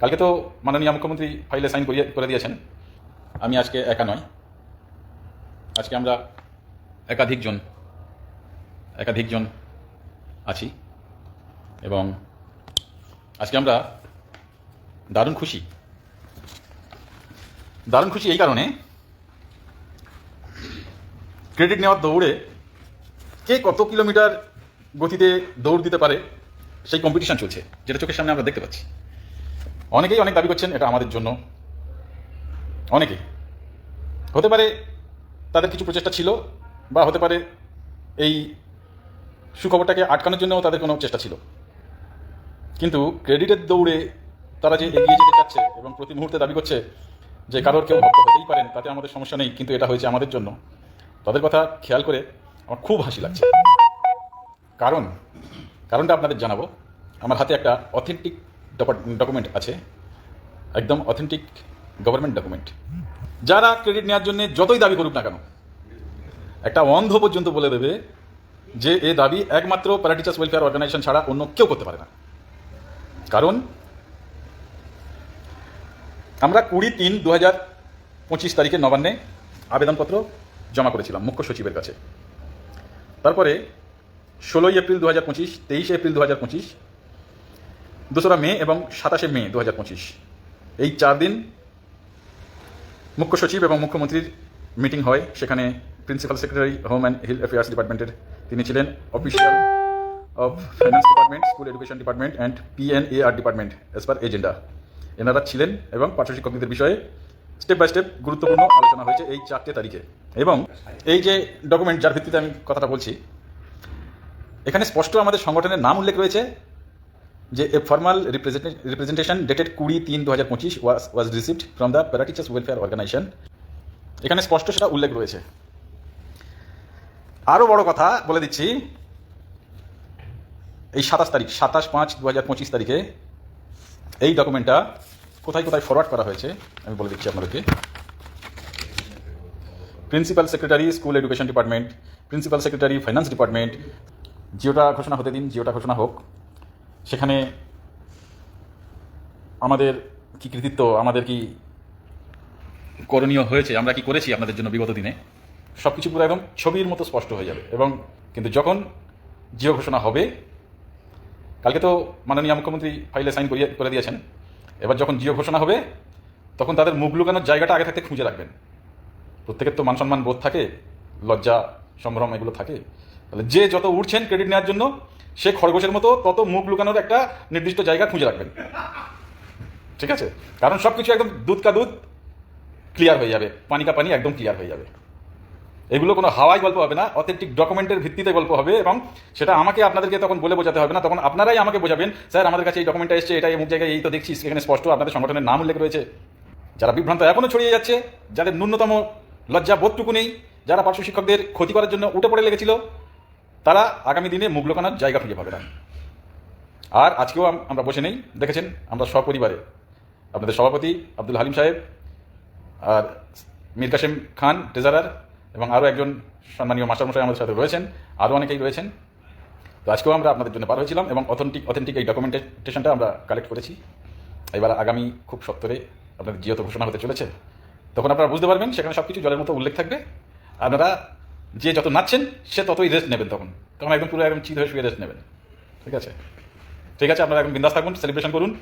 কালকে তো মাননীয় মুখ্যমন্ত্রী ফাইলে সাইন করিয়ে করে দিয়েছেন। আমি আজকে একা নয়। আজকে আমরা একাধিকজন একাধিকজন আছি এবং আজকে আমরা দারুণ খুশি। দারুণ খুশি এই কারণে ক্রেডিট নেওয়ার দৌড়ে কে কত কিলোমিটার গতিতে দৌড় দিতে পারে সেই কম্পিটিশন চলছে, যেটা চোখের সামনে আমরা দেখতে পাচ্ছি। অনেকেই অনেক দাবি করছেন এটা আমাদের জন্য। অনেকেই। হতে পারে তাদের কিছু প্রচেষ্টা ছিল, বা হতে পারে এই সুখবরটাকে আটকানোর জন্যও তাদের কোনো চেষ্টা ছিল। কিন্তু ক্রেডিটের দৌড়ে তারা যে এগিয়ে যেতে চাচ্ছে এবং প্রতি মুহূর্তে দাবি করছে যে কারোর কেউ ভক্ত হতেই পারেন, তাতে আমাদের সমস্যা নেই, কিন্তু এটা হয়েছে আমাদের জন্য। তাদের কথা খেয়াল করে আমার খুব হাসি লাগছে। কারণ, কারণটা আপনাদের জানাব। আমার হাতে একটা অথেন্টিক ডকুমেন্ট আছে, একদম অথেন্টিক গভর্নমেন্ট ডকুমেন্ট যারা ক্রেডিট নেওয়ার জন্য যতই দাবি করুক না কেন, একটা অন্ধ পর্যন্ত বলে দেবে যে এ দাবি একমাত্র প্যারাটিচার্স ওয়েলফেয়ার অর্গানাইজেশন ছাড়া অন্য কেউ করতে পারে না। কারণ আমরা কুড়ি তিন দু হাজার পঁচিশ তারিখে নবান্নে আবেদনপত্র জমা করেছিলাম মুখ্য সচিবের কাছে। তারপরে ষোলোই এপ্রিল দু হাজার পঁচিশ, তেইশে এপ্রিল দু হাজার পঁচিশ দোসরা মে এবং সাতাশে মে দু হাজার পঁচিশ। এই চার দিন মুখ্য সচিব এবং মুখ্যমন্ত্রীর মিটিং হয়। সেখানে principal secretary, home and hill affairs ডিপার্টমেন্টের তিনি ছিলেন official of finance department, school education department and PNAR department as per agenda এনারা ছিলেন এবং পার্শ্ব শিক্ষকদের বিষয়ে স্টেপ বাই স্টেপ গুরুত্বপূর্ণ আলোচনা হয়েছে এই চারটে তারিখে। এবং এই যে ডকুমেন্ট যার ভিত্তিতে আমি কথাটা বলছি, এখানে স্পষ্ট আমাদের সংগঠনের নাম উল্লেখ রয়েছে। যে এ ফর্মাল রিপ্রেজেন্টেশন ডেটেড কুড়ি তিন দু হাজার পঁচিশ was was received from the para teachers welfare organisation এখানে স্পষ্ট সেটা উল্লেখ রয়েছে। আরও বড় কথা বলে দিচ্ছি, এই সাতাশ তারিখ, সাতাশ পাঁচ দু হাজার পঁচিশ তারিখে এই ডকুমেন্টটা কোথায় কোথায় ফরওয়ার্ড করা হয়েছে, আমি বলে দিচ্ছি আপনাদেরকে। Principal secretary school education department principal secretary finance department জিওটা ঘোষণা হতে দিন জিওটা ঘোষণা হোক সেখানে আমাদের কি কৃতিত্ব, আমাদের কি করণীয় হয়েছে, আমরা কি করেছি আপনাদের জন্য বিগত দিনে সব কিছু পুরো একদম ছবির মতো স্পষ্ট হয়ে যাবে। এবং কিন্তু যখন জিও ঘোষণা হবে, কালকে তো মাননীয় মুখ্যমন্ত্রী ফাইলে সাইন করিয়ে করে দিয়েছেন, এবার যখন জিও ঘোষণা হবে, তখন তাদের মুখ লুকানোর জায়গাটা আগে থাকতে খুঁজে রাখবেন। প্রত্যেকের তো মান সম্মান বোধ থাকে, লজ্জা, সম্ভ্রম এগুলো থাকে। তাহলে যে যত উঠছেন ক্রেডিট নেওয়ার জন্য সে খরগোশের মতো তত মুখ লুকানোর একটা নির্দিষ্ট জায়গা খুঁজে রাখবেন। ঠিক আছে? কারণ সব কিছু একদম দুধ কা দুধ ক্লিয়ার হয়ে যাবে। পানি কা পানি একদম ক্লিয়ার হয়ে যাবে। এগুলো কোনো হাওয়াই গল্প হবে না অথেন্টিক ডকুমেন্টের ভিত্তিতে গল্প হবে এবং সেটা আমাকে আপনাদেরকে তখন বলে বোঝাতে হবে না, তখন আপনারাই আমাকে বোঝাবেন, স্যার, আমাদের কাছে এই ডকুমেন্টটা এসছে এটা অমুক জায়গায়, এই তো দেখছি, এখানে স্পষ্ট আপনাদের সংগঠনের নাম উল্লেখ রয়েছে। যারা বিভ্রান্ত এখনও ছড়িয়ে যাচ্ছে, যাদের ন্যূনতম লজ্জা বোধটুকু নেই, যারা পার্শ্ব শিক্ষকদের ক্ষতি করার জন্য উঠে পড়ে লেগেছিল তারা আগামী দিনে মুখ লোকানোর জায়গা খুঁজে পাবে না। আর আজকেও আমরা বসে নেই। দেখেছেন, আমরা সপরিবারে। আপনাদের সভাপতি আব্দুল হালিম সাহেব আর মীর কাসেম খান, ট্রেজারার, এবং আরও একজন সম্মানীয় মাস্টারমশাই আমাদের সাথে রয়েছেন। আরও অনেকেই রয়েছেন। তো আজকেও আমরা আপনাদের জন্য পার হয়েছিলাম এবং অথেন্টিক অথেন্টিক এই ডকুমেন্টেশনটা আমরা কালেক্ট করেছি। এবার আগামী খুব সত্তরে আপনাদের জিও তো ঘোষণা হতে চলেছে। তখন আপনারা বুঝতে পারবেন, সেখানে সব কিছু জলের মতো উল্লেখ থাকবে। আপনারা যে যত নাচছেন, সে ততই রেস্ট নেবেন তখন। তখন একদম পুরো একদম চিত হয়ে শুয়ে রেস্ট নেবেন। ঠিক আছে? ঠিক আছে? আপনারা একদম বিন্দাস থাকুন সেলিব্রেশন করুন।